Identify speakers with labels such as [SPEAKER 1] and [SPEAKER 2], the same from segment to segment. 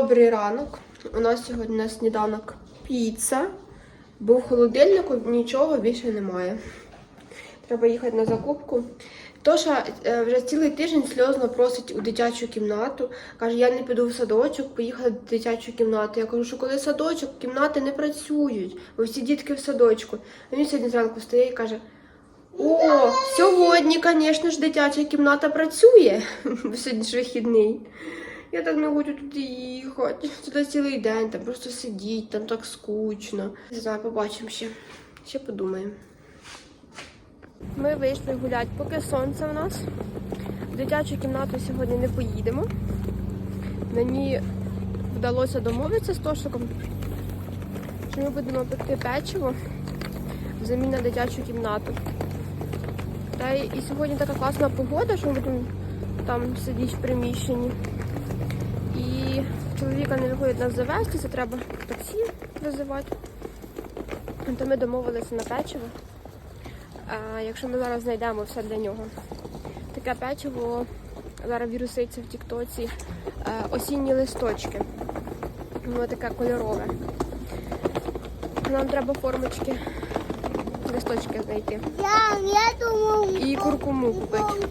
[SPEAKER 1] Добрий ранок. У нас сьогодні на сніданок піца. Бо в нічого більше немає. Треба їхати на закупку. Тоша е, вже цілий тиждень сльозно просить у дитячу кімнату. Каже, я не піду в садочок, поїхати в дитячу кімнату. Я кажу, що коли садочок, кімнати не працюють, бо всі дітки в садочку. Він сьогодні зранку стає і каже: О, сьогодні, звісно ж, дитяча кімната працює. Сьогодні ж вихідний. Я так не хочу туди їхати. Туди цілий день, там просто сидіть, там так скучно. Не знаю, побачимо ще. Ще подумаємо. Ми вийшли гуляти, поки сонце в нас. В дитячу кімнату сьогодні не поїдемо. Мені вдалося домовитися з Тошиком, що ми будемо пекти печиво взамін на дитячу кімнату. Та і сьогодні така класна погода, що ми будемо там сидіти в приміщенні. І чоловіка не виходить нас завести, це треба таксі визивати. То ми домовилися на печиво. А якщо ми зараз знайдемо все для нього. Таке печиво зараз віруситься в Тіктоці. е, Осінні листочки. Воно таке кольорове. Нам треба формочки, листочки знайти.
[SPEAKER 2] Я, я думав,
[SPEAKER 1] І куркуму купити.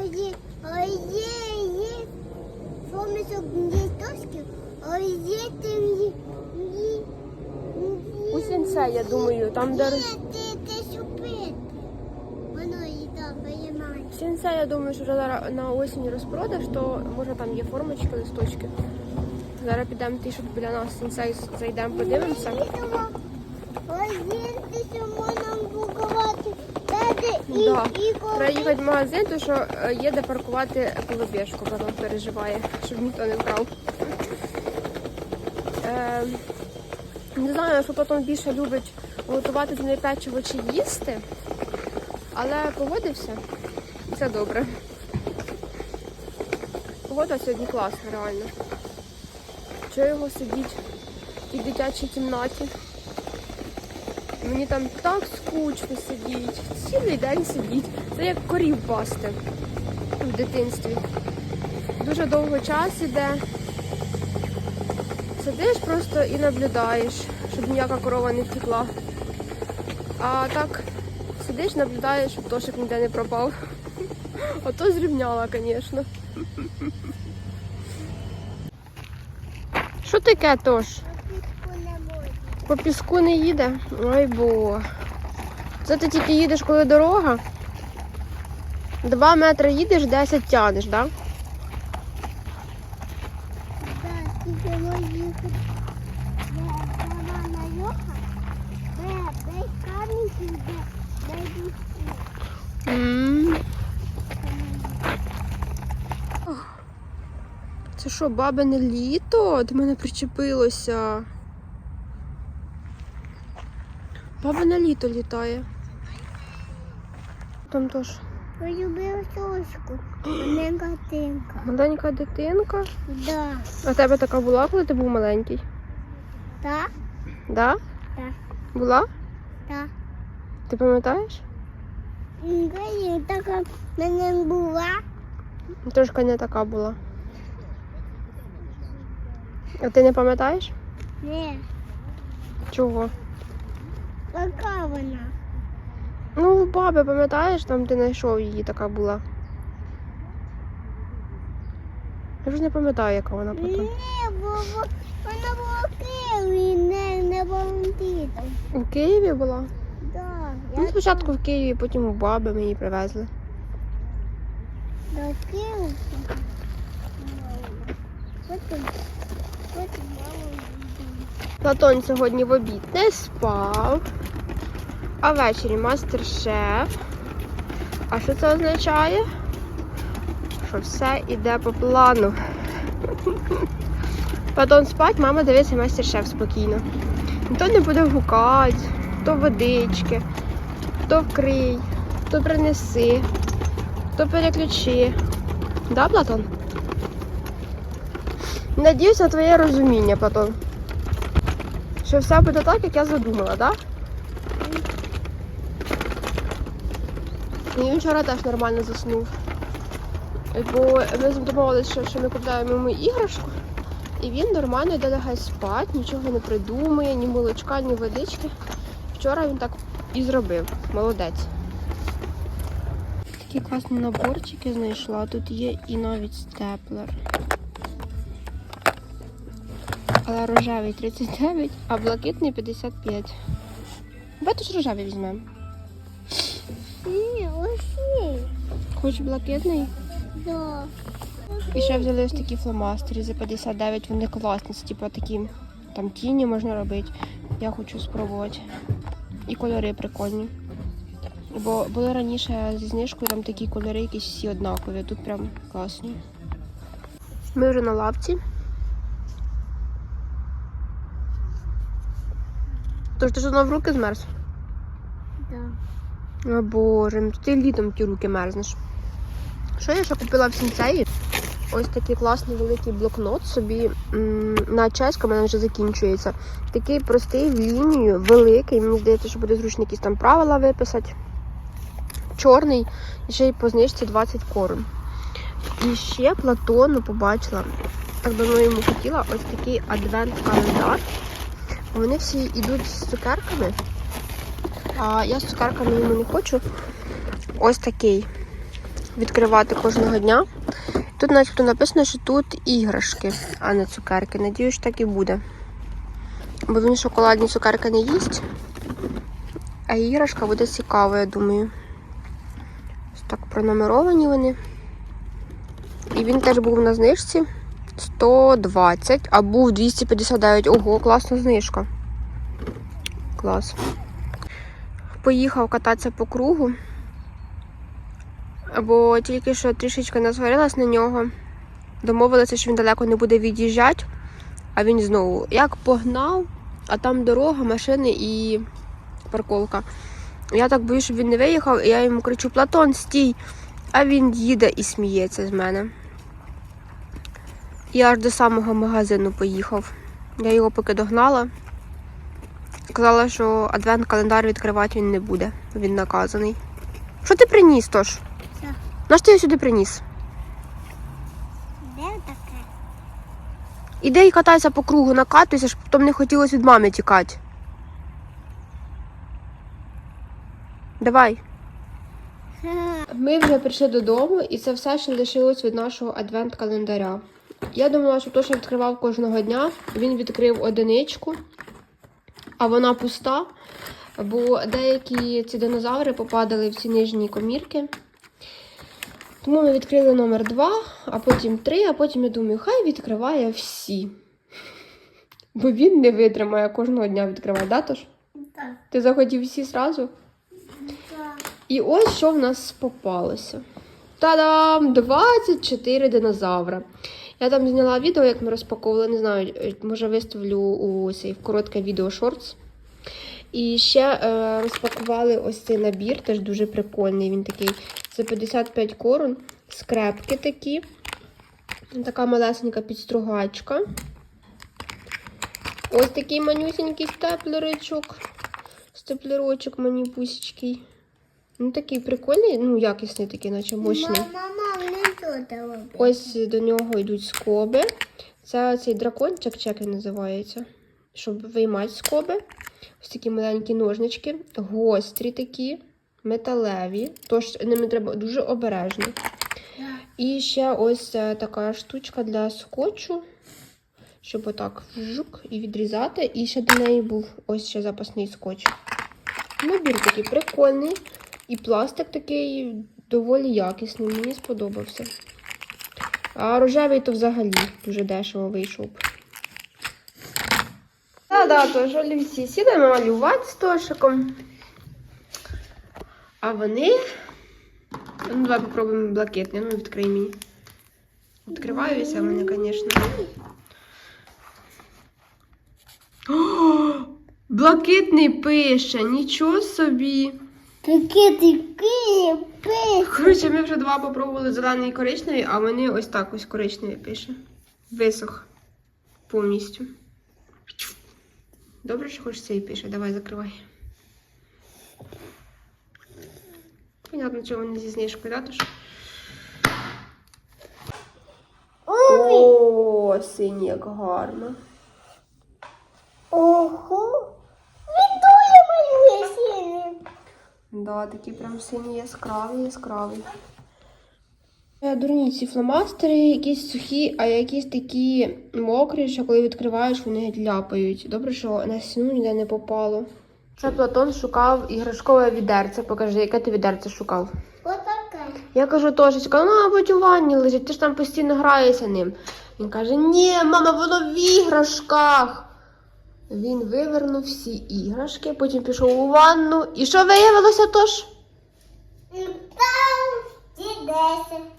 [SPEAKER 2] Ой, ой, ой. Помісок лісточків, ой, є, є,
[SPEAKER 1] У сінце, я думаю, там де
[SPEAKER 2] ти, ти
[SPEAKER 1] сінце, я думаю, що вже зараз на осінь розпродаж, то може там є формочки, листочки. Зараз підемо ті, щоб біля нас сінцей зайдемо, подивимося.
[SPEAKER 2] Ой, є, ти що можна букувати. Дати і,
[SPEAKER 1] Да.
[SPEAKER 2] і
[SPEAKER 1] Треба їхати в магазин, тому що е, є де паркувати колобєшку, потім переживає, щоб ніхто не вкрав. Е, не знаю, що потім більше любить готувати з неї печиво чи їсти, але погодився. і Все добре. Погода сьогодні класна, реально. Чого його сидіть в дитячій кімнаті? Мені там так скучно сидіть, цілий день сидіть. Це як корів пасти в дитинстві. Дуже довго час іде. Сидиш просто і наблюдаєш, щоб ніяка корова не втекла. А так сидиш, наблюдаєш, щоб тошик ніде не пропав. Ото зрівняла, звісно. Що таке, Тош? По піску не їде? Ой бо. Це ти тільки їдеш, коли дорога. Два метри їдеш, 10 тянеш, так? Да? Це що, бабине літо? До мене причепилося. Бабине літо літає. Там теж
[SPEAKER 2] Полюбив соску, маленька тинка.
[SPEAKER 1] маленька дитинка.
[SPEAKER 2] Да,
[SPEAKER 1] А тебе така була, коли ти був маленький?
[SPEAKER 2] так,
[SPEAKER 1] Да?
[SPEAKER 2] так,
[SPEAKER 1] Була?
[SPEAKER 2] так.
[SPEAKER 1] Ти пам'ятаєш?
[SPEAKER 2] Ні, така мене була.
[SPEAKER 1] Трошки не така була. А ти не пам'ятаєш?
[SPEAKER 2] Ні,
[SPEAKER 1] Чого?
[SPEAKER 2] Яка вона?
[SPEAKER 1] Ну, у баби, пам'ятаєш, там ти знайшов її, така була. Я вже не пам'ятаю, яка вона потім.
[SPEAKER 2] Ні, бо вона була в Києві, не, не волонтітом.
[SPEAKER 1] У Києві була?
[SPEAKER 2] Да,
[SPEAKER 1] Ну,
[SPEAKER 2] я
[SPEAKER 1] спочатку в Києві, потім у баби її привезли.
[SPEAKER 2] до Києва. Потім, потім мама.
[SPEAKER 1] Платон сьогодні в обід не спав, а ввечері мастер-шеф. А що це означає? Що все йде по плану. Платон спать, мама дивиться мастер-шеф спокійно. Ніхто не буде гукати, то водички, то вкрий, то принеси, то переключи. Да, Платон? Надіюсь на твоє розуміння, Платон. Що все буде так, як я задумала, так? І він вчора теж нормально заснув. Бо ми домовилися, що, що ми купляємо йому іграшку, і він нормально йде лягає спати, нічого не придумує, ні молочка, ні водички. Вчора він так і зробив. Молодець. Такі класні наборчики знайшла. Тут є і навіть степлер. Але рожевий 39, а блакитний 55. Давай теж рожевий візьмемо.
[SPEAKER 2] Ні, ось.
[SPEAKER 1] Хоч блакитний.
[SPEAKER 2] Да.
[SPEAKER 1] І ще взяли ось такі фломастери за 59, вони класні, це типу такі там тіні можна робити. Я хочу спробувати. І кольори прикольні. Бо були раніше зі знижкою там такі кольори якісь всі однакові, тут прям класні. Ми вже на лапці. Тож ти ж в руки змерз?
[SPEAKER 2] Да.
[SPEAKER 1] О боже, ну ти літом ті руки мерзнеш. Що я ще купила в сінцеї? Ось такий класний великий блокнот собі на чеська в мене вже закінчується. Такий простий в лінію, великий. Мені здається, що буде зручно якісь там правила виписати. Чорний, і ще й по знижці 20 корон. І ще Платону побачила. Так давно йому хотіла ось такий адвент-календар. Вони всі йдуть з цукерками. А я з цукерками йому не хочу. Ось такий. Відкривати кожного дня. Тут начебто написано, що тут іграшки, а не цукерки. Надіюсь, так і буде. Бо він шоколадні цукерки не їсть. А іграшка буде цікава, я думаю. Ось так пронумеровані вони. І він теж був на знижці 120, а був 259. Ого, класна знижка. Клас. Поїхав кататися по кругу. Бо тільки що трішечки насварилась на нього. Домовилися, що він далеко не буде від'їжджати, а він знову як погнав, а там дорога, машини і парковка. Я так боюсь, щоб він не виїхав, і я йому кричу: Платон, стій! А він їде і сміється з мене. І аж до самого магазину поїхав. Я його поки догнала. Казала, що адвент-календар відкривати він не буде. Він наказаний. Що ти приніс, Тош?
[SPEAKER 2] Що?
[SPEAKER 1] Наш ти його сюди приніс?
[SPEAKER 2] Де таке?
[SPEAKER 1] Іди і катайся по кругу, накатуйся, щоб потім не хотілося від мами тікати. Давай. Ми вже прийшли додому, і це все, що лишилось від нашого адвент-календаря. Я думала, що Тоша відкривав кожного дня. Він відкрив одиничку, а вона пуста, бо деякі ці динозаври попадали в ці нижні комірки. Тому ми відкрили номер 2, а потім 3, а потім я думаю, хай відкриває всі. Бо він не витримає кожного дня відкривати, да, Тош?
[SPEAKER 2] Так.
[SPEAKER 1] Ти захотів всі зразу?
[SPEAKER 2] Так.
[SPEAKER 1] І ось що в нас попалося. Та-дам! 24 динозавра. Я там зняла відео, як ми розпаковували, не знаю, е, може виставлю у цей коротке відео шортс. І ще е, розпакували ось цей набір, теж дуже прикольний. Він такий за 55 корон, скрепки такі. Така малесенька підстругачка. Ось такий манюсенький степлеричок. Степлерочок маніпусечкий. Ну, такий прикольний, ну, якісний такий, наче мощний.
[SPEAKER 2] Мама.
[SPEAKER 1] Ось до нього йдуть скоби. Це цей дракончик, чи як він називається, щоб виймати скоби. Ось такі маленькі ножнички, гострі такі, металеві. Тож ними треба дуже обережно. І ще ось е, така штучка для скотчу, щоб отак жук і відрізати. І ще до неї був ось ще запасний скотч. Набір такий прикольний. І пластик такий доволі якісний, мені сподобався. А рожевий то взагалі дуже дешево вийшов. Так, так, тож олівці сідаємо малювати з Тошиком. А вони. Ну, давай попробуємо блакитний. Ну, відкрий мені. Відкриваюся вони, звісно. Блакитний пише, нічого собі.
[SPEAKER 2] Такі такі.
[SPEAKER 1] Коротше, ми вже два попробували зелений і коричневий, а вони ось так ось коричневий пише. Висох повністю. Добре, що хоч цей пише. Давай закривай. Понятно, чого вони зі знижкою, да, тож? О, синій, як гарно.
[SPEAKER 2] Ого. Він дуже малює сіни.
[SPEAKER 1] Да, такі прям сині яскраві, яскраві. Е, Дурні ці фломастери, якісь сухі, а якісь такі мокрі, що коли відкриваєш, вони ляпають. Добре, що на стіну ніде не попало. Це Платон шукав іграшкове відерце. Покажи, яке ти відерце шукав.
[SPEAKER 2] Отаке.
[SPEAKER 1] Я кажу, Тошечка, ну, мабуть, у ванні лежить, ти ж там постійно граєшся ним. Він каже: Ні, мама, воно в іграшках. Він вивернув всі іграшки, потім пішов у ванну. І що виявилося тож?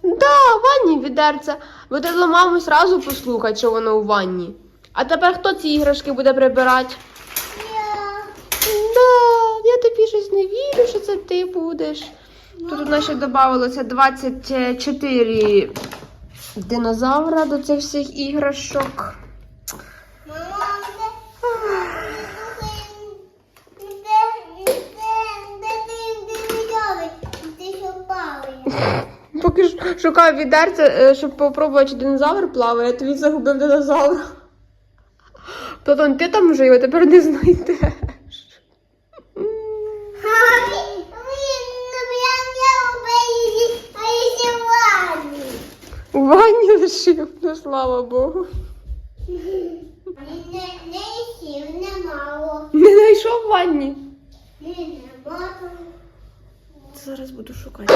[SPEAKER 1] Да, в ванні відерце. Бо треба маму сразу послухати, що воно у ванні. А тепер хто ці іграшки буде прибирати?
[SPEAKER 2] Я.
[SPEAKER 1] Да, я тобі щось не вірю, що це ти будеш. Тут у нас ще додавалося 24 динозавра до цих всіх іграшок.
[SPEAKER 2] Мама, де? Де, де, де ти дивіться? Ти що пали?
[SPEAKER 1] Шукаю відерце, е, щоб попробувати, чи динозавр плаває, а тобі загубив динозавра. Платон, ти там вже його тепер не знайдеш.
[SPEAKER 2] Він, він.
[SPEAKER 1] У ванні лишив, ну слава Богу.
[SPEAKER 2] Не, не сів, не
[SPEAKER 1] знайшов в ванні. Зараз буду шукати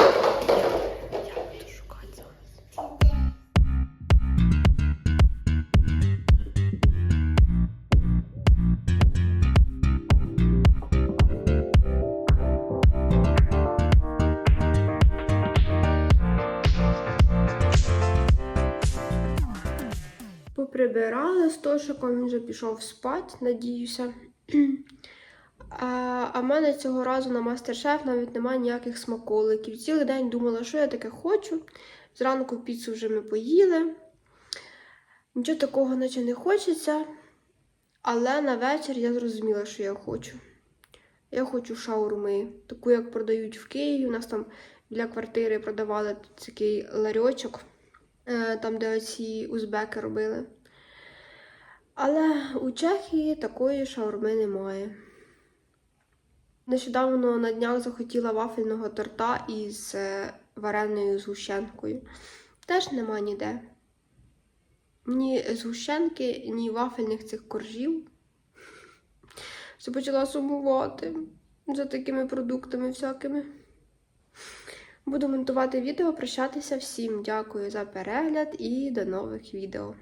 [SPEAKER 1] Поприбирали з Тошиком, він вже пішов спати, надіюся. А, а в мене цього разу на мастер-шеф навіть немає ніяких смаколиків. Цілий день думала, що я таке хочу. Зранку піцу вже ми поїли. Нічого такого наче не хочеться. Але на вечір я зрозуміла, що я хочу. Я хочу шаурми, таку, як продають в Києві. У нас там біля квартири продавали такий ларьочок, е, там, де оці узбеки робили. Але у Чехії такої шаурми немає. Нещодавно на днях захотіла вафельного торта із е, вареною згущенкою. Теж нема ніде. Ні згущенки, ні вафельних цих коржів. Що почала сумувати за такими продуктами всякими. Буду монтувати відео, прощатися всім. Дякую за перегляд і до нових відео.